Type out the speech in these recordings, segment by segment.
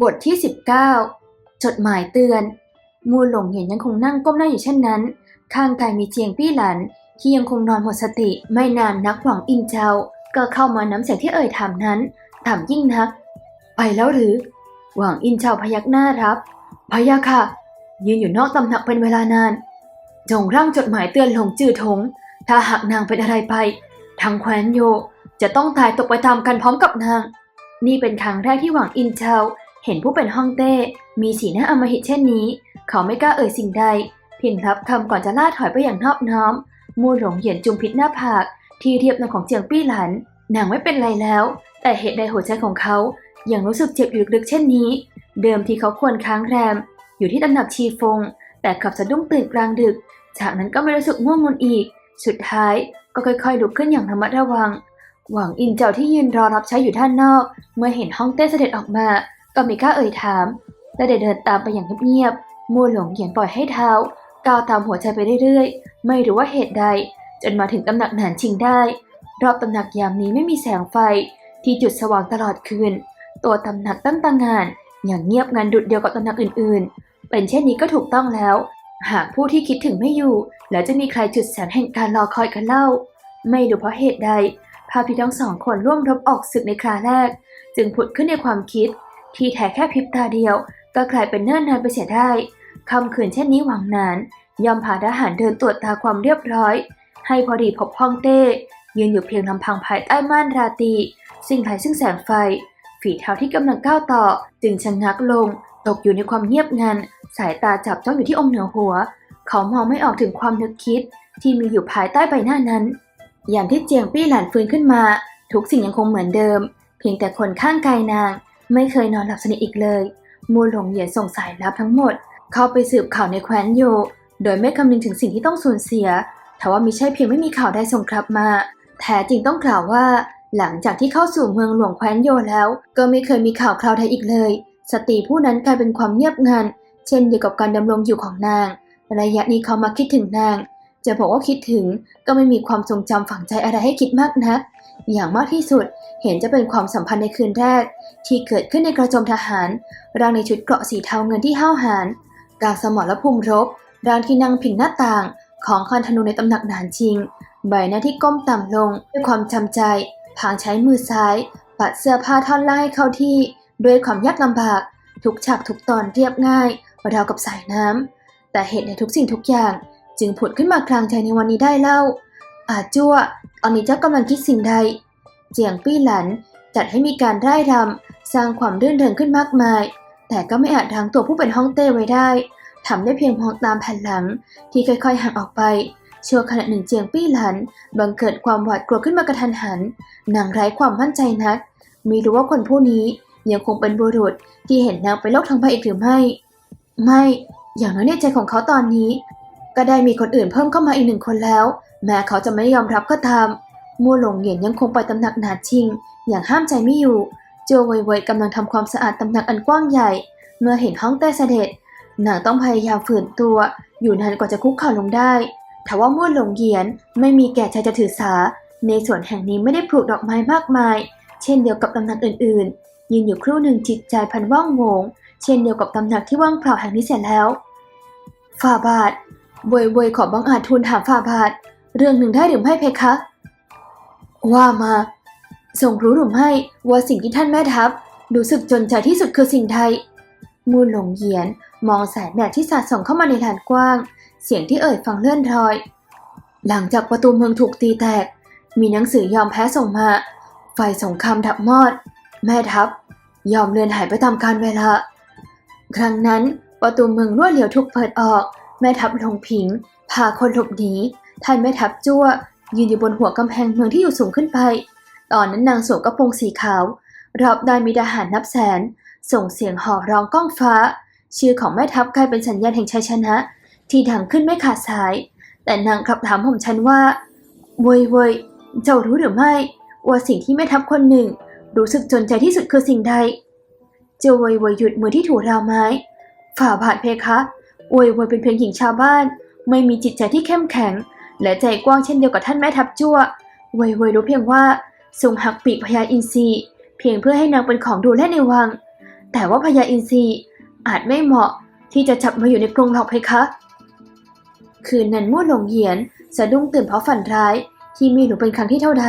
บทที่ 19 จดหมายเตือน มูหลงเห็นยังคงนั่งก้มหน้าอยู่เช่นนั้น ข้างกายมีเจียงปี้หลัน ที่ยังคงนอนหมดสติ ไม่นานนักหวังอินเจ้า ก็เข้ามาน้ำเสียงที่เอ่ยถามนั้น ถามยิ่งนัก ไปแล้วหรือ หวังอินเจ้าพยักหน้ารับ พยาค่ะ ยืนอยู่นอกตำหนักเป็นเวลานาน จงร่างจดหมายเตือนหลงจือถง ถ้าหากนางเป็นอะไรไป ทางแคว้นโยจะต้องตายตกไปตามกันพร้อมกับนาง นี่เป็นครั้งแรกที่หวังอินเชา เห็นผู้เป็นฮ่องเต้ มีสีหน้าอมหิตเช่นนี้ เขาไม่กล้าเอ่ยสิ่งใด เพียงรับคำก่อนจะล่าถอยไปอย่างนอบน้อม มูหลงเหยียนจุมพิษหน้าผาก ที่เรียบนางของเจียงปี้หลัน นางไม่เป็นไรแล้ว แต่เหตุใดหัวใจของเขา ยังรู้สึกเจ็บอยู่ลึกเช่นนี้ เดิมทีเขาควรค้างแรม อยู่ที่ตำหนักชีฟง แต่ขับสะดุ้งตื่นกลางดึก จากนั้นก็ไม่รู้สึกง่วงงนอีก สุดท้ายก็ค่อยๆลุกขึ้นอย่างระมัดระวัง หวังอินเจ้าที่ยืนรอรับใช้อยู่ด้านนอก เมื่อเห็นห้องเต้เสด็จออกมา ก็ม่กล้าเอ่ยถาม และได้เดินตามไปอย่างเงียบๆมัวหลงเหยียนปล่อยให้เท้าก้าวตามหัวใจไปเรื่อยๆ ไม่รู้ว่าเหตุใด จนมาถึงตำหนักหนานชิงได้ รอบตำหนักยามนี้ไม่มีแสงไฟที่จุดสว่างตลอดคืน ตัวตำหนักตั้งต่างาน อย่างเงียบงันดุดเดียวกับตำหนักอื่นๆ เป็นเช่นนี้ก็ถูกต้องแล้ว หากผู้ที่คิดถึงไม่อยู่ แล้วจะมีใครจุดแสงแห่งการรอคอยกันเล่า ไม่รู้เพราะเหตุใด ภาพที่ทั้งสองคนร่วมรบออกศึกในคราแรก จึงผุดขึ้นในความคิด ที่แท้แค่พริบตาเดียว ก็กลายเป็นเนิ่นนานไปเสียได้คำขืนเช่นนี้หวังนาน ยอมพาทหารเดินตรวจตาความเรียบร้อย ให้พอดีพบฮ่องเต้ ยืนอยู่เพียงลำพังภายใต้ม่านราตรีสิ่งไร้ซึ่งแสงไฟ ฝีเท้าที่กำลังก้าวต่อ จึงชะงักลง ตกอยู่ในความเงียบงัน สายตาจับจ้องอยู่ที่องค์เหนือหัว เขามองไม่ออกถึงความนึกคิด ที่มีอยู่ภายใต้ใบหน้านั้น อย่างที่เจียงปี้หลานฟื้นขึ้นมา ทุกสิ่งยังคงเหมือนเดิม เพียงแต่คนข้างกายนาง ไม่เคยนอนหลับสนิทอีกเลย มูหลงเหยียนส่งสายลับทั้งหมด เข้าไปสืบข่าวในแคว้นโย โดยไม่คำนึงถึงสิ่งที่ต้องสูญเสียทว่ามิใช่เพียงไม่มีข่าวใดส่งกลับมา แท้จริงต้องกล่าวว่า หลังจากที่เข้าสู่เมืองหลวงแคว้นโยแล้ว ก็ไม่เคยมีข่าวคราวใดอีกเลย สตรีผู้นั้นกลายเป็นความเงียบงัน เช่นเดียวกับการดำรงอยู่ของนาง ระยะนี้เขามาคิดถึงนาง จะบอกว่าคิดถึงก็ไม่มีความทรงจำฝังใจอะไรให้คิดมากนัก อย่างมากที่สุดเห็นจะเป็นความสัมพันธ์ในคืนแรก ที่เกิดขึ้นในกระโจมทหาร ร่างในชุดเกราะสีเทาเงินที่ห้าวหาญกลางสมรภูมิรบ ร่างที่นั่งพิงหน้าต่าง ของคันธนูในตำหนักหนานชิง ใบหน้าที่ก้มต่ำลง ด้วยความจำใจ พางใช้มือซ้าย ปัดเสื้อผ้าท่อนล่างให้เข้าที่ ด้วยความยากลำบาก ทุกฉากทุกตอนเรียบง่ายราวกับสายน้ำแต่เหตุในทุกสิ่งทุกอย่าง จึงผุดขึ้นมากลางใจในวันนี้ได้เล่า อาจั่ว ตอนนี้เจ้ากำลังคิดสิ่งใด เจียงปี้หลันจัดให้มีการร่ายรำสร้างความรื่นเริงขึ้นมากมาย แต่ก็ไม่อาจรั้งตัวผู้เป็นฮ่องเต้ไว้ได้ทำได้เพียงมองตามแผ่นหลัง ที่ค่อยๆห่างออกไปชั่วขณะหนึ่งเจียงปี้หลัน บังเกิดความหวาดกลัวขึ้นมากระทันหันนางไร้ความมั่นใจนักไม่รู้ว่าคนผู้นี้ยังคงเป็นบุรุษที่เห็นนางไปโลกทั้งใบอีกหรือไม่ ไม่ อย่างน้อยในใจของเขาตอนนี้ ก็ได้มีคนอื่นเพิ่มเข้ามาอีกหนึ่งคนแล้ว แม้เขาจะไม่ยอมรับก็ตามมัวหลงเหยียนยังคงไปตำหนักหนาชิง อย่างห้ามใจไม่อยู่ โจวเว่ยๆกำลังทำความสะอาดตำหนักอันกว้างใหญ่ เมื่อเห็นห้องเต้เสด็จนางต้องพยายามฝืนตัว อยู่นานกว่าจะคุกเข่าลงได้ทว่ามั่วหลงเหยียนไม่มีแก่ใจจะถือสา ในส่วนแห่งนี้ไม่ได้ปลูกดอกไม้มากมาย เช่นเดียวกับตำหนักอื่นๆ ยืนอยู่ครู่หนึ่งจิตใจพันว่างโงง เช่นเดียวกับตำหนักที่ว่างเปล่าแห่งนี้เสร็จแล้ว ฝ่าบาทบวยบวยขอบังอาจทูลถามฝ่าบาท เรื่องหนึ่งได้หรือไม่เพคะ ว่ามาทรงรู้หรือไม่ว่าสิ่งที่ท่านแม่ทัพรู้สึกจนใจที่สุดคือสิ่งใดมูลหลงเหยียนมองแสงแดดที่สาดส่องเข้ามาในลานกว้าง เสียงที่เอ่ยฟังเลื่อนรอย หลังจากประตูเมืองถูกตีแตก มีหนังสือยอมแพ้ส่งมา ไฟสงครามดับมอด แม่ทัพ ยอมเลือนหายไปตามกาลเวลา ครั้งนั้นประตูเมืองรวดเร็วถูกเปิดออก แม่ทัพลงผิง พาคนหลบหนี ท่านแม่ทัพจั่วยืนอยู่บนหัวกำแพงเมืองที่อยู่สูงขึ้นไป ตอนนั้นนางสวมกระโปรงสีขาว รอบด้านมีทหารนับแสน ส่งเสียงห่อร้องก้องฟ้า ชื่อของแม่ทัพกลายเป็นสัญญาณแห่งชัยชนะ ที่ดังขึ้นไม่ขาดสาย แต่นางกลับถามผมฉันว่า เว้ยเว้ยเจ้ารู้หรือไม่ว่าสิ่งที่แม่ทัพคนหนึ่ง รู้สึกจนใจที่สุดคือสิ่งใด เจ้าเวยเวยหยุดมือที่ถูราวไม้ ฝ่าบาทเพคะเวยเวยเป็นเพียงหญิงชาวบ้าน ไม่มีจิตใจที่เข้มแข็ง และใจกว้างเช่นเดียวกับท่านแม่ทัพจั่วเวยเวยรู้เพียงว่าทรงหักปีกพญาอินทรีเพียงเพื่อให้นางเป็นของดูแลในวัง แต่ว่าพญาอินทรีอาจไม่เหมาะที่จะจับมาอยู่ในกรงหรอกเพคะ คืนนั้นมู่หลงเหียนสะดุ้งตื่นเพราะฝันร้าย ที่มีหนูเป็นครั้งที่เท่าใด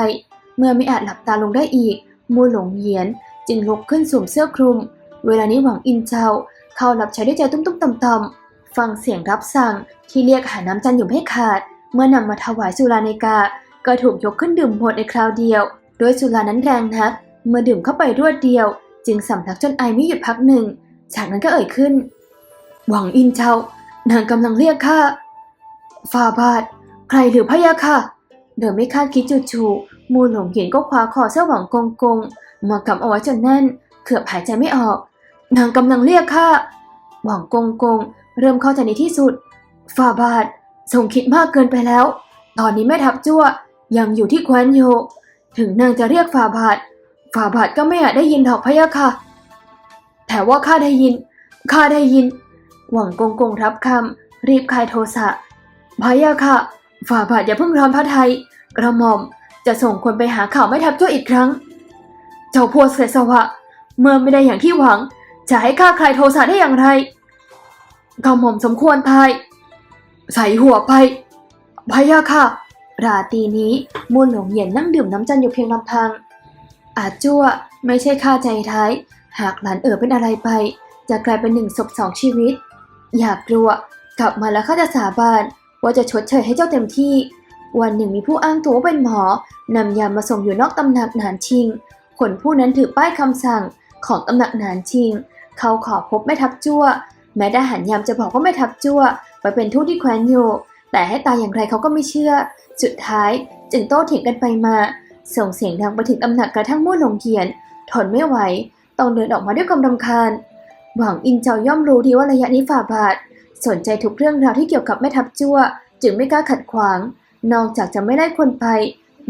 เมื่อไม่อาจหลับตาลงได้อีก มู่หลงเหียนจึงลุกขึ้นสวมเสื้อคลุม เวลานี้หวังอินเจ้าเข้ารับใช้ด้วยใจตุ้มๆต่ำๆฟังเสียงรับสั่งที่เรียกหาน้ำจันอยู่ไม่ขาด เมื่อนำมาถวายสุราในกา ก็ถูกยกขึ้นดื่มหมดในคราวเดียว โดยสุรานั้นแรงนัก เมื่อดื่มเข้าไปรวดเดียว จึงสำลักจนไอไม่หยุดพักหนึ่ง จากนั้นก็เอ่ยขึ้น หวังอินเจ้านางกำลังเรียกข้าฟาบาท ใครหรือพะยะค่ะเดิมไม่คาดคิดจู่ๆมูหลงเห็นก็คว้าคอเสื้อหวังกงกงมากำเอาไว้จนแน่น เกือบหายใจไม่ออก นางกำลังเรียกข้าหวังกงกง เริ่มเข้าใจในที่สุดฟาบาท ทรงคิดมากเกินไปแล้ว ตอนนี้แม่ทัพจั่วยังอยู่ที่แคว้นโย ถึงนางจะเรียกฟาบาทฟาบาทก็ไม่อาจได้ยินดอกพะยะค่ะ แต่ว่าข้าได้ยิน ข้าได้ยิน หวังกงกงรับคำรีบคลายโทสะพะยะค่ะ ฝ่าบาทอย่าเพิ่งร้อนพระไทย กระหม่อมจะส่งคนไปหาข่าวไม่ทับจ้วอีกครั้ง เจ้าพวกเสสวะ เมื่อไม่ได้อย่างที่หวัง จะให้ข้าคลายโทสะได้อย่างไรกระหม่อมสมควรตาย ใส่หัวไปพยะค่ะราตรีนี้มูลหลงเหยียนนั่งดื่มน้ำจันอยู่เพียงลำพัง อาจจั่วไม่ใช่ข้าใจท้าย หากหลานเอ๋อเป็นอะไรไป จะกลายเป็นหนึ่งศพสองชีวิต อยากกลัว กลับมาแล้วข้าจะสาบาน ว่าจะชดเชยให้เจ้าเต็มที่ วันหนึ่งมีผู้อ้างตัวเป็นหมอนำยามาส่งอยู่นอกตำหนักหนานชิง คนผู้นั้นถือป้ายคำสั่งของตำหนักหนานชิง เขาขอพบแม่ทัพจั่ว แม้ทหารยามจะบอกว่าแม่ทัพจั่ว ไปเป็นทูตที่แคว้นโยแต่ให้ตายอย่างไรเขาก็ไม่เชื่อ สุดท้ายจึงโต้เถียงกันไปมา ส่งเสียงดังไปถึงตำหนักกระทั่งมู่หลงเทียน ทนไม่ไหว ต้องเดินออกมาด้วยความรำคาญ หวังอินเจ้าย่อมรู้ดีว่าระยะนี้ฝ่าบาท สนใจทุกเรื่องราวที่เกี่ยวกับแม่ทัพจั่ว จึงไม่กล้าขัดขวาง นอกจากจะไม่ได้คนไป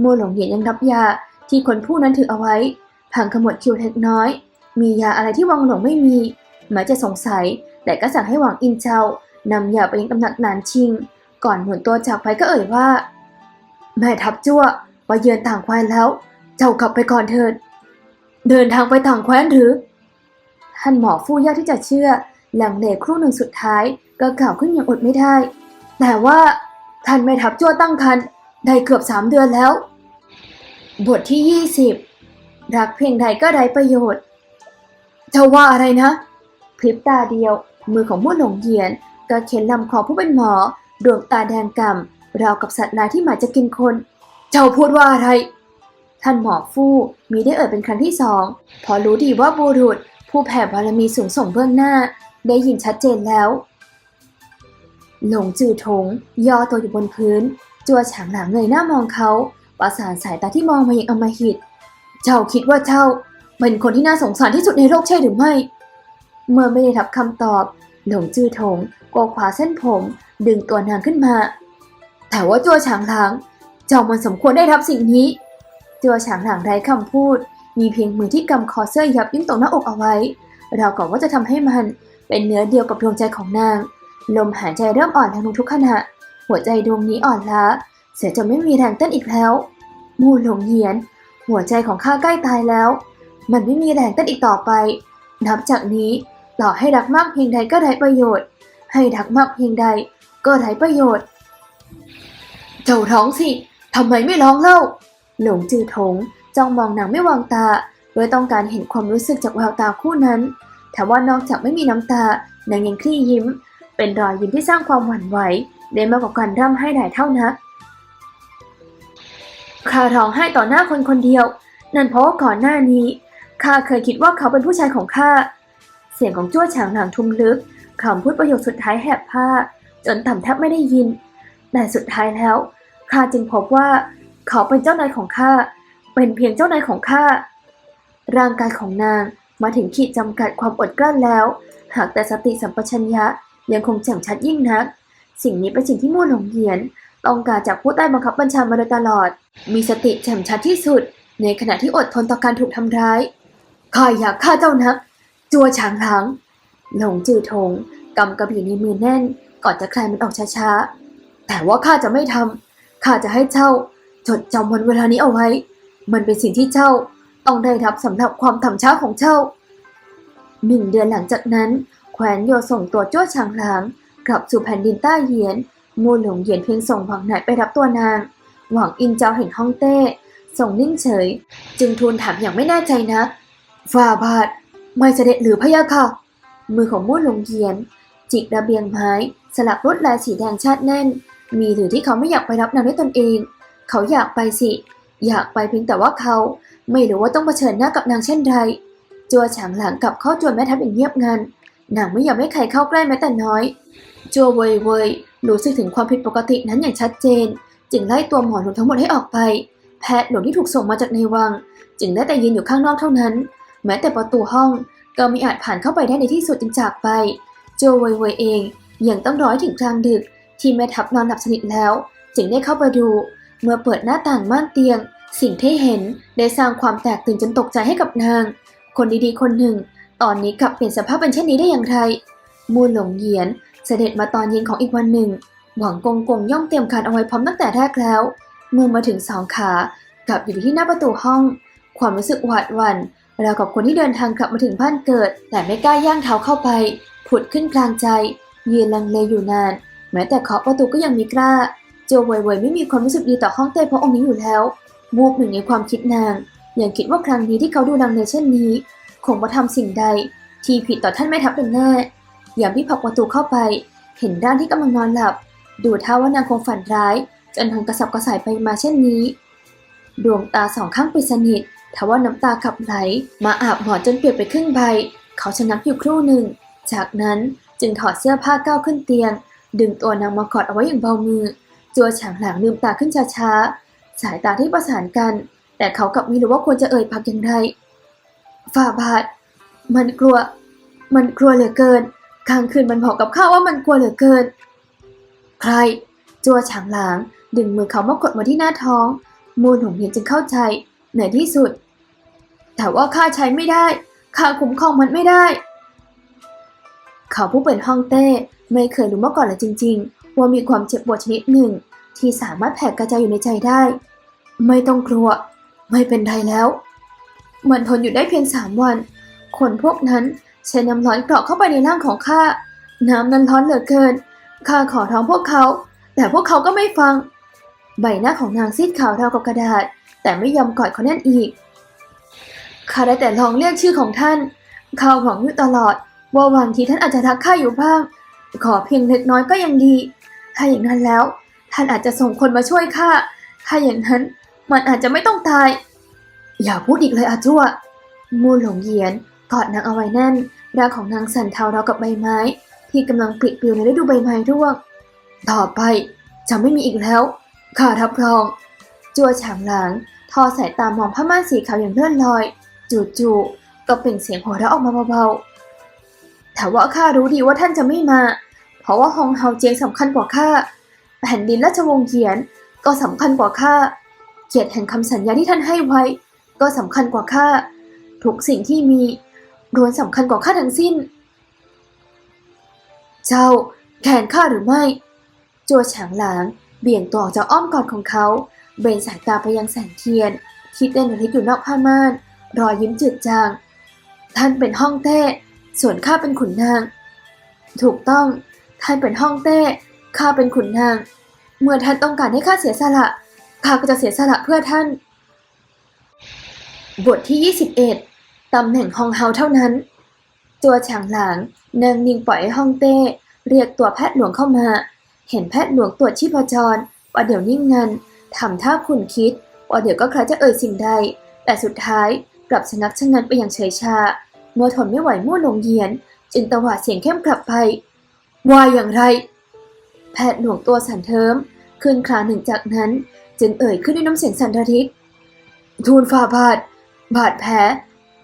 มัวหลงเหยียนยังรับยาที่คนผู้นั้นถือเอาไว้พังขมวดคิวเล็กน้อย มียาอะไรที่วังหลงไม่มีแม้จะสงสัย แต่ก็สั่งให้หวังอินเจ้า นำยาไปยังตำหนักนานชิง ก่อนหมุนตัวจากไปก็เอ่ยว่า แม่ทัพจั่วไปเยือนต่างแคว้นแล้ว เจ้ากลับไปก่อนเถิด เดินทางไปต่างแคว้นหรือ ท่านหมอฟู่ยากที่จะเชื่อ หลังเลครู่หนึ่งสุดท้ายก็กล่าวขึ้นอย่างอดไม่ได้ แต่ว่าท่านแม่ทัพจั่วตั้งครรภ์ได้เกือบสามเดือนแล้ว บทที่ยี่สิบรักเพียงใดก็ไร้ประโยชน์เจ้าว่าอะไรนะพริบตาเดียว มือของมู่หลงเหยียน ก็เข็นลำคอผู้เป็นหมอ ดวงตาแดงก่ำราวกับสัตว์ลายที่หมายจะกินคน เจ้าพูดว่าอะไร ท่านหมอฟู่มีได้เอ่ยเป็นครั้งที่สองพอรู้ดีว่าบุรุษ ผู้แผ่บารมีสูงส่งเบื้องหน้า ได้ยินชัดเจนแล้วหลงจือถงย่อตัวอยู่บนพื้น จัวฉางหลังเงยหน้ามองเขาประสานสายตาที่มองมาอย่างอมหิต เจ้าคิดว่าเจ้าเป็นคนที่น่าสงสารที่สุดในโลกใช่หรือไม่ เมื่อไม่ได้รับคำตอบ หลงจือถง ก็ขวาเส้นผม ดึงตัวนางขึ้นมา แต่ว่าจัวฉางหลังเจ้ามันสมควรได้รับสิ่งนี้ จัวฉางหลังไร้คำพูด มีเพียงมือที่กำคอเสื้อยับยิ่งตรงหน้าอกเอาไว้ เรากับว่าจะทำให้มันเป็นเนื้อเดียวกับดวงใจของนาง ลมหายใจเริ่มอ่อนแรงลงทุกขณะ หัวใจดวงนี้อ่อนล้า เสียจนไม่มีแรงเต้นอีกแล้ว มูหลงเหียน หัวใจของข้าใกล้ตายแล้ว มันไม่มีแรงเต้นอีกต่อไป นับจากนี้ต่อให้รักมากเพียงใดก็ไร้ประโยชน์ ให้รักมากเพียงใด ก็ไร้ประโยชน์ เจ้าท้องสิทำไมไม่ร้องเล่า หลงจือถงจ้องมองนางไม่วางตาโดยต้องการเห็นความรู้สึกจากแววตาคู่นั้นแต่ว่านอกจากไม่มีน้ำตานางยังคลี่ยิ้ม เป็นรอยยิ้มที่สร้างความหวั่นไหวได้มากกว่าการร่ำให้หลายเท่านักข้าร้องไห้ต่อหน้าคนคนเดียว นั่นเพราะว่าก่อนหน้านี้ข้าเคยคิดว่าเขาเป็นผู้ชายของข้า เสียงของจ้วฉางหลังทุมลึก คำพูดประโยคสุดท้ายแหบผ้า จนต่ำแทบไม่ได้ยิน แต่สุดท้ายแล้วข้าจึงพบว่า เขาเป็นเจ้านายของข้า เป็นเพียงเจ้านายของข้า ร่างกายของนางมาถึงขีดจำกัดความอดกลั้นแล้ว หากแต่สติสัมปชัญญะยังคงแจ่มชัดยิ่งนัก สิ่งนี้เป็นสิ่งที่มู่หลงเหียน ต้องการจากผู้ใต้บังคับบัญชามาโดยตลอด มีสติแจ่มชัดที่สุด ในขณะที่อดทนต่อการถูกทำร้ายข้าอยากฆ่าเจ้านัก จัวฉางหลัง หลงจือทงกำกระบี่ในมือแน่น ก่อนจะคลายมันออกช้าๆ แต่ว่าข้าจะไม่ทำข้าจะให้เจ้าจดจำวันเวลานี้เอาไว้ มันเป็นสิ่งที่เจ้าต้องได้รับสำหรับความทำช้าของเจ้าหนึ่งเดือนหลังจากนั้นแคว้นโยส่งตัวจ้วฉางหลางกลับสู่แผ่นดินใต้เหยียน มูหลงเหยียนเพียงส่งหวังไหนไปรับตัวนาง หวังอินเจ้าเห็นฮ่องเต้ ส่งนิ่งเฉย จึงทูลถามอย่างไม่แน่ใจนักฝ่าบาทไม่เสด็จหรือพะยะค่ะ มือของมู่หลงเยียน จิกระเบียงไม้สลักลวดลายสีแดงชาติแน่น มีหรือที่เขาไม่อยากไปรับนางด้วยตนเอง เขาอยากไปสิ อยากไปเพียงแต่ว่าเขา ไม่รู้ว่าต้องเผชิญหน้ากับนางเช่นไรจัวฉางหลังกับเข้าจวนแม่ทัพอย่างเงียบงันนางไม่อยอมให้ใครเข้าใกล้แม้แต่น้อยจัวเวยเวยรู้สึกถึงความผิดปกตินั้นอย่างชัดเจน จึงไล่ตัวหมอหลวงทั้งหมดให้ออกไป แพทย์หลวงที่ถูกส่งมาจากในวัง จึงได้แต่ยืนอยู่ข้างนอกเท่านั้น แม้แต่ประตูห้อง ก็ไม่อาจผ่านเข้าไปได้ในที่สุดจึงจากไป โจวเวยเวยเอง ยังต้องร้อให้ถึงกลางดึก ที่แม่ทัพนอนหลับสนิทแล้ว จึงได้เข้าไปดู เมื่อเปิดหน้าต่างม่านเตียง สิ่งที่เห็นได้สร้างความแตกตื่นจนตกใจให้กับนาง คนดีๆคนหนึ่ง ตอนนี้กลับเปลี่ยนสภาพเป็นเช่นนี้ได้อย่างไรมูลหลงเหยียน เสด็จมาตอนเย็นของอีกวันหนึ่ง หวังกงกงย่อมเตรียมการเอาไว้พร้อมตั้งแต่แรกแล้ว เมื่อมาถึงสองขากลับอยู่ที่หน้าประตูห้อง ความรู้สึกหวาดหวั่น เรากับคนที่เดินทางกลับมาถึงบ้านเกิด แต่ไม่กล้าย่างเท้าเข้าไป ผุดขึ้นกลางใจ ยืนลังเลอยู่นาน แม้แต่เคาะประตูก็ยังมีกล้า โจวเวยเวยไม่มีความรู้สึกดีต่อห้องเต้เพราะองค์นี้อยู่แล้ววูบหนึ่งในความคิดนางยังคิดว่าครั้งนี้ที่เขาดูลังเลเช่นนี้ คงมาทำสิ่งใด ที่ผิดต่อท่านแม่ทัพเป็นแน่ยามที่ผลักประตูเข้าไป เห็นร่างที่กำลังนอนหลับ ดูท่าว่านางคงฝันร้ายจนทนกระสับกระส่ายไปมาเช่นนี้ ดวงตาสองข้างปิดสนิท ทว่าน้ำตาขับไหล มาอาบหมอนจนเปียกไปครึ่งใบ เขาชะนักอยู่ครู่หนึ่ง จากนั้นจึงถอดเสื้อผ้าก้าวขึ้นเตียง ดึงตัวนางมากอดเอาไว้อย่างเบามือ จัวฉางหลังลืมตาขึ้นช้าๆ สายตาที่ประสานกัน แต่เขากลับไม่รู้ว่าควรจะเอ่ยปากอย่างไรฝ่าบาท มันกลัว มันกลัวเหลือเกินกลางคืนมันบอกกับข้าว่ามันกลัวเหลือเกิน ใคร จัวฉางหลางดึงมือเขามากดมาที่หน้าท้อง มูลหงเห็นจึงเข้าใจในที่สุด แต่ว่าข้าใช้ไม่ได้ ข้าคุ้มครองมันไม่ได้ เขาผู้เป็นฮ่องเต้ไม่เคยรู้มาก่อนเลยจริง ๆ ว่ามีความเจ็บปวดชนิดหนึ่ง ที่สามารถแผ่กระจายอยู่ในใจได้ ไม่ต้องกลัว ไม่เป็นไรแล้ว มันทนอยู่ได้เพียงสามวัน คนพวกนั้นใช้น้ำร้อนกรอกเข้าไปในร่างของข้า น้ำนั้นร้อนเหลือเกิน ข้าขอร้องพวกเขา แต่พวกเขาก็ไม่ฟัง ใบหน้าของนางซีดขาวราวกับกระดาษ แต่ไม่ยอมกอดเขาแน่นอีก ข้าได้แต่ลองเรียกชื่อของท่านข้าหวังอยู่ตลอด ว่าวันที่ท่านอาจจะทักข้าอยู่บ้าง ขอเพียงเล็กน้อยก็ยังดี ถ้าอย่างนั้นแล้ว ท่านอาจจะส่งคนมาช่วยข้า ถ้าอย่างนั้นมันอาจจะไม่ต้องตาย อย่าพูดอีกเลยอาจั่วมูหลงเหยียนกอดนางเอาไว้แน่นร่างของนางสั่นเทาเรากับใบไม้ ที่กำลังปลิปลิวในฤดูใบไม้ร่วง ต่อไปจะไม่มีอีกแล้วข้ารับรอง จัวฉางหลางทอสายตามองผ้าม่านสีขาวอย่างเลื่อนลอย จู่ๆก็เปล่งเสียงหัวเราะออกมาเบาๆแต่ว่าข้ารู้ดีว่าท่านจะไม่มา เพราะว่าฮองเฮาเจียงสำคัญกว่าข้าแผ่นดินราชวงศ์เขียนก็สำคัญกว่าข้าเกียรติแห่งคำสัญญาที่ท่านให้ไว้ ก็สำคัญกว่าข้าทุกสิ่งที่มีล้วนสำคัญกว่าข้าทั้งสิ้น เจ้าแขนข้าหรือไม่ จัวฉางหลางเบี่ยงตัวออกจากอ้อมกอดของเขา เบนสายตาไปยังแสงเทียน ที่เต้นระลิกอยู่นอกผ้าม่าน รอยยิ้มจืดจาง ท่านเป็นห้องเต้ ส่วนข้าเป็นขุนนาง ถูกต้อง ท่านเป็นห้องเต้ ข้าเป็นขุนนาง เมื่อท่านต้องการให้ข้าเสียสละ ข้าก็จะเสียสละเพื่อท่าน บทที่ 21ตำแหน่งฮองเฮาเท่านั้น ตัวฉางหลางนางนิ่งปล่อยให้องเต้ เรียกตัวแพทย์หลวงเข้ามา เห็นแพทย์หลวงตรวจชีพจรว่าเดี๋ยวนิ่งงันทำท่าขุนคิดว่าเดี๋ยวก็ใครจะเอ่ยสิ่งใด แต่สุดท้าย กลับชะงักชะงันไปอย่างเฉยชา เมื่อทนไม่ไหวมั่วลงเยียน จึงตวาดเสียงเข้มกลับไปว่าอย่างไร แพทย์หลวงตัวสันเทิมขึ้นคราหนึ่งจากนั้น จึงเอ่ยขึ้นด้วยน้ำเสียงสันระริกทูลฝ่าบาทบาดแผล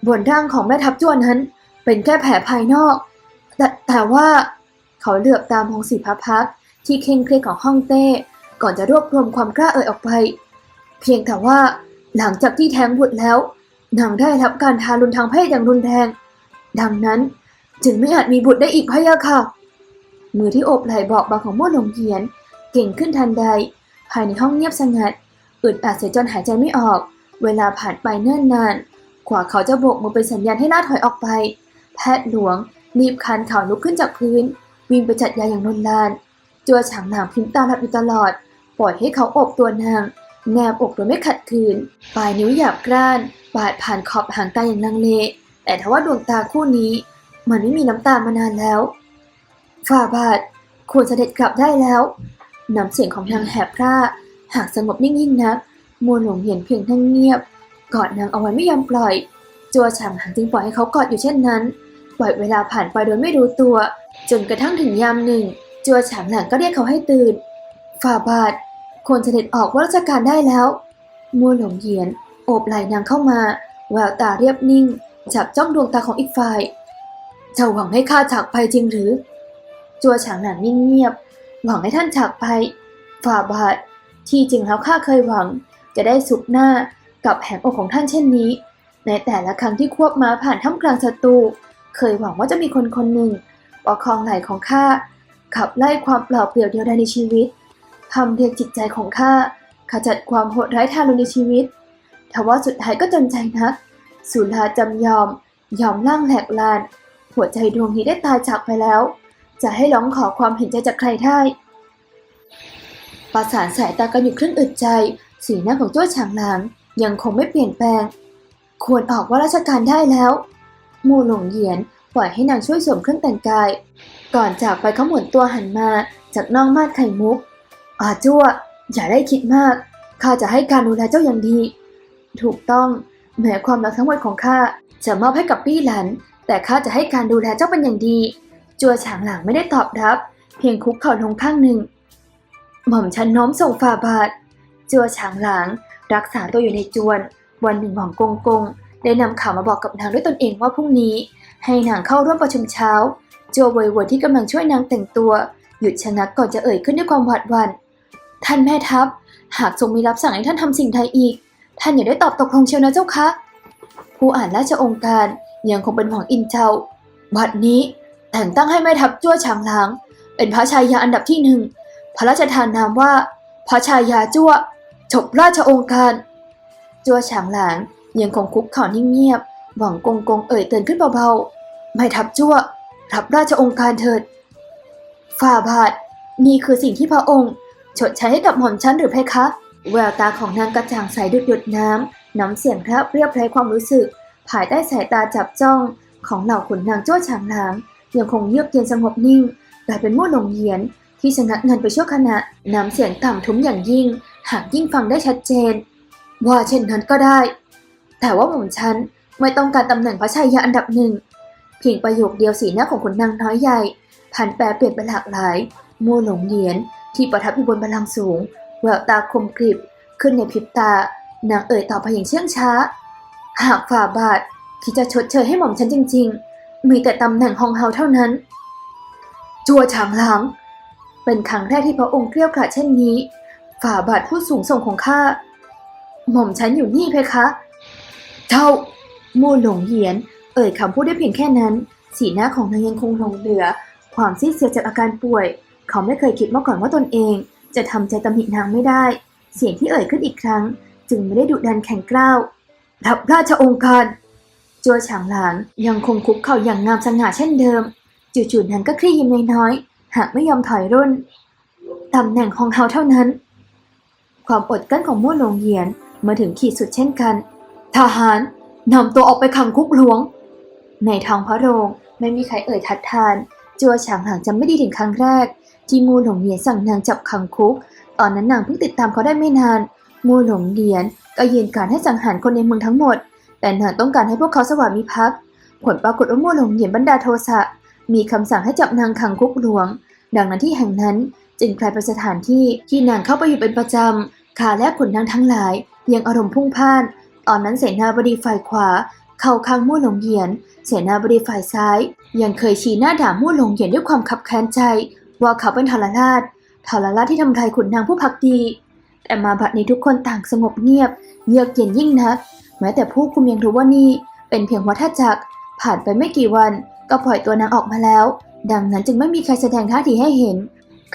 บนร่างของแม่ทัพจวนนั้น เป็นแค่แผลภายนอก แต่แต่ว่าเขาเหลือบตามองสีพระพักที่เคร่งเครียดของห้องเต้ ก่อนจะรวบรวมความกล้าเอ่ยออกไป เพียงแต่ว่าหลังจากที่แทงบุตรแล้ว นางได้รับการทารุณทางเพศอย่างรุนแรง ดังนั้นจึงไม่อาจมีบุตรได้อีกพะยะค่ะ มือที่อบไหล่บอกบางของม่วนหลงเยียน เก่งขึ้นทันใด ภายในห้องเงียบสงัด อึดอัดเสียจนหายใจไม่ออก เวลาผ่านไปเนิ่นนานกว่าเขาจะโบกมือเป็นสัญญาณให้ล่าถอยออกไป แพทย์หลวงรีบคานเข่าลุกขึ้นจากพื้น วิ่งไปจัดยาอย่างนนลานจัวฉางหลางพิมตาหลับอยู่ตลอด ปล่อยให้เขาอบตัวนาง แนบอกโดยไม่ขัดขืน ปลายนิ้วหยาบกร้าน บาดผ่านขอบหางตาอย่างลังเล แต่ทว่าดวงตาคู่นี้ มันไม่มีน้ำตามานานแล้ว ฝ่าบาทควรเสด็จกลับได้แล้ว น้ำเสียงของนางแหบพร่าหากสงบนิ่งยิ่งนัก มัวหลงเห็นเพียงนั่งเงียบ กอดนางเอาไว้ไม่ยอมปล่อย จัวฉางหางจึงปล่อยให้เขากอดอยู่เช่นนั้น ปล่อยเวลาผ่านไปโดยไม่รู้ตัว จนกระทั่งถึงยามหนึ่ง จัวฉางหลังก็เรียกเขาให้ตื่น ฝ่าบาท ควรเสด็จออกว่าราชการได้แล้ว มัวหลงเหยียน โอบไหล่นางเข้ามา แววตาเรียบนิ่ง จับจ้องดวงตาของอีกฝ่าย เจ้าหวังให้ข้าจากไปจริงหรือ จัวฉางหลังนิ่งเงียบ หวังให้ท่านจากไป ฝ่าบาท ที่จริงแล้วข้าเคยหวัง จะได้สุขหน้ากับแผงอกของท่านเช่นนี้ ในแต่ละครั้งที่ควบม้าผ่านท่ามกลางศัตรู เคยหวังว่าจะมีคนคนหนึ่งประคองไหล่ของข้าขับไล่ความเปล่าเปลี่ยวเดียวดายในชีวิต ทำเรียกจิตใจของข้าขจัดความโหดร้ายทารุณในชีวิต ทว่าสุดท้ายก็จนใจนัก สุลาจำยอม ยอมล่างแหลกลาน หัวใจดวงนี้ได้ตายจากไปแล้ว จะให้ร้องขอความเห็นใจจากใครได้ ประสานสายตากันอยู่ครึ่งอึดใจ สีหน้าของจ้วฉางหลางยังคงไม่เปลี่ยนแปลง ควรออกว่าราชการได้แล้วมูหลงเหยียนปล่อยให้นางช่วยสวมเครื่องแต่งกาย ก่อนจากไปเขาหมุนตัวหันมาจากน้องมาดไข่มุก อาจ้วอย่าได้คิดมาก ข้าจะให้การดูแลเจ้าอย่างดี ถูกต้อง แม้ความรักทั้งหมดของข้าจะมอบให้กับปี้หลัน แต่ข้าจะให้การดูแลเจ้าเป็นอย่างดี จัวฉางหลังไม่ได้ตอบรับ เพียงคุกเข่าลงข้างหนึ่ง หม่อมฉันโน้มส่งฝ่าบาท จัวฉางหลางรักษาตัวอยู่ในจวน วันหนึ่งหม่อมกงกง ได้นำข่าวมาบอกกับนางด้วยตนเองว่าพรุ่งนี้ ให้นางเข้าร่วมประชุมเช้า จัวเวยวนที่กำลังช่วยนางแต่งตัว หยุดชะงักก่อนจะเอ่ยขึ้นด้วยความหวาดหวั่น ท่านแม่ทัพ หากทรงมีรับสั่งให้ท่านทำสิ่งใดอีก ท่านอย่าได้ตอบตกลงเชียวนะเจ้าคะ ผู้อ่านราชองค์การยังคงเป็นหวังอินเจ้า บัดนี้แต่งตั้งให้แม่ทัพจั่วฉางหลาง เป็นพระชายาอันดับที่หนึ่ง พระราชทานนามว่า พระชายาจั่วจบราชองค์การ จั่วฉางหลางยังคงคุกเข่านิ่งเงียบ หวังกงกงเอ่ยเตือนขึ้นเบาๆ ไม่ทับจั่วรับราชองค์การเถิด ฝ่าบาทนี่คือสิ่งที่พระองค์ ชดใช้ให้กับหม่อมฉันหรือเพคะ แววตาของนางกระจ่างใสดุดหยดน้ำน้ำเสียงแทบเรียบไรความรู้สึก ภายใต้สายตาจับจ้องของเหล่าขุนนางโจ้ฉางหลางยังคงเยือกเย็นสงบนิ่งกลายเป็นมู่หลงเยียน ที่ชะงักงันไปชั่วขณะน้ำเสียงต่ำทุ้มอย่างยิ่ง หากยิ่งฟังได้ชัดเจน ว่าเช่นนั้นก็ได้ แต่ว่าหม่อมฉันไม่ต้องการตำแหน่งพระชายาอันดับหนึ่งเพียงประโยคเดียวสีหน้าของขุนนางน้อยใหญ่ผันแปรเปลี่ยนไปหลากหลายมู่หลงเหยียน ที่ประทับอยู่บนบัลลังก์สูง แววตาคมกริบขึ้นในพริบตานางเอ่ยตอบไปอย่างเชื่องช้า หากฝ่าบาทที่จะชดเชยให้หม่อมฉันจริง ๆ มีแต่ตำแหน่งฮองเฮาเท่านั้น จัวฉางหลางเป็นครั้งแรกที่พระองค์เกลี้ยกล่อมเช่นนี้ ฝ่าบาทผู้สูงส่งของข้า หม่อมฉันอยู่นี่เพคะเจ้ามู่หลงเหยียน เอ่ยคำพูดได้เพียงแค่นั้น สีหน้าของนางยังคงหลงเหลือ ความซีดเสียจากอาการป่วย เขาไม่เคยคิดมาก่อนว่าตนเอง จะทำใจตำหนินางไม่ได้ เสียงที่เอ่ยขึ้นอีกครั้ง จึงไม่ได้ดุดันแข็งกร้าวรับราชองค์การจัวฉางหลางยังคงคุกเข่าอย่างงามสง่าเช่นเดิม จู่ๆนั้นก็คลี่ยิ้มน้อยๆหากไม่ยอมถอยร่นตำแหน่งของเขาเท่านั้น ความอดกลั้นของมู่หลงเหยียนมาถึงขีดสุดเช่นกัน ทหารนำตัวออกไปขังคุกหลวง ในทางพระโรงไม่มีใครเอ่ยทัดทาน จัวฉางหางจำไม่ด้ถึงครั้งแรก ที่มูหลงเหยียนสั่งนางจับขังคุก ตอนนั้นนางเพิ่งติดตามเขาได้ไม่นาน มูหลงเหยียนก็ยืนการให้สังหารคนในเมืองทั้งหมด แต่นางต้องการให้พวกเขาสวามิภักดิ์ผลปรากฏว่ามูหลงเหยียนบันดาโทสะมีคำสั่งให้จับนางขังคุกหลวง ดังนั้นที่แห่งนั้นจึงกลายเป็นสถานที่ที่นางเข้าไปอยู่เป็นประจำขาและขุนนางทั้งหลายยังอารมณ์พุ่งพล่าน ตอนนั้นเสนาบดีฝ่ายขวา เข้าข้างมู่หลงเหยียน เสนาบดีฝ่ายซ้าย ยังเคยชี้หน้าด่ามู่หลงเหยียนด้วยความขับแค้นใจ ว่าเขาเป็นทรราชทรราชที่ทำลายขุนนางผู้พักดี แต่มาบัดนี้ทุกคนต่างสงบเงียบ เยือกเย็นยิ่งนัก แม้แต่ผู้คุมยังรู้ว่านี่เป็นเพียงวัฏจักร ผ่านไปไม่กี่วันก็ปล่อยตัวนางออกมาแล้ว ดังนั้นจึงไม่มีใครแสดงท่าทีให้เห็น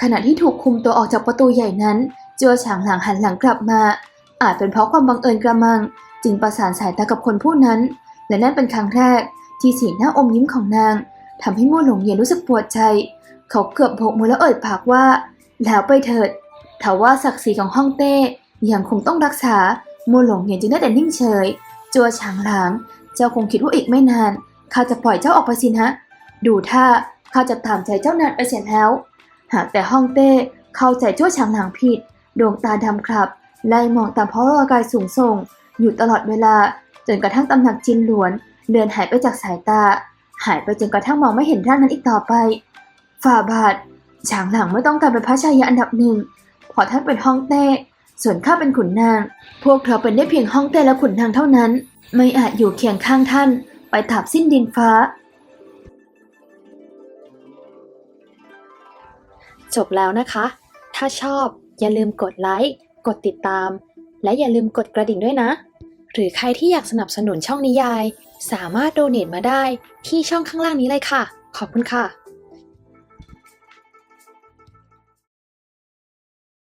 ขณะที่ถูกคุมตัวออกจากประตูใหญ่นั้น จัวฉางหลังหันหลังกลับมา อาจเป็นเพราะความบังเอิญกระมัง จึงประสานสายตากับคนผู้นั้น และนั่นเป็นครั้งแรกที่สีหน้าอมยิ้มของนางทำให้มู่หลงเย็นรู้สึกปวดใจ เขาเกือบโบกมือแล้วเอ่ยปากว่า แล้วไปเถิดถ้าว่าศักดิ์ศรีของฮ่องเต้ยังคงต้องรักษามูหลงเย็นจึงได้แต่นิ่งเฉย จัวฉางหลาง เจ้าคงคิดว่าอีกไม่นานข้าจะปล่อยเจ้าออกไปสินะ ดูท่าข้าจะตามใจเจ้านานไปเสียแล้ว หากแต่ฮ่องเต้เข้าใจจัวฉางหลางผิด ดวงตาดำครับไล่มองตามเพราะร่างกายสูงส่ง อยู่ตลอดเวลา จนกระทั่งตำหนักจินหลวนเลือนหายไปจากสายตา หายไปจนกระทั่งมองไม่เห็นร่างนั้นอีกต่อไป ฝ่าบาทฉางหลังไม่ต้องการเป็นพระชายาอันดับหนึ่งพอท่านเป็นฮ่องเต้ ส่วนข้าเป็นขุนนาง พวกเราเป็นได้เพียงฮ่องเต้และขุนนางเท่านั้น ไม่อาจอยู่เคียงข้างท่าน ไปถาบสิ้นดินฟ้า จบแล้วนะคะ ถ้าชอบอย่าลืมกดไลค์ กดติดตาม และอย่าลืมกดกระดิ่งด้วยนะ หรือใครที่อยากสนับสนุนช่องนิยาย สามารถโดเนทมาได้ที่ช่องข้างล่างนี้เลยค่ะ ขอบคุณค่ะ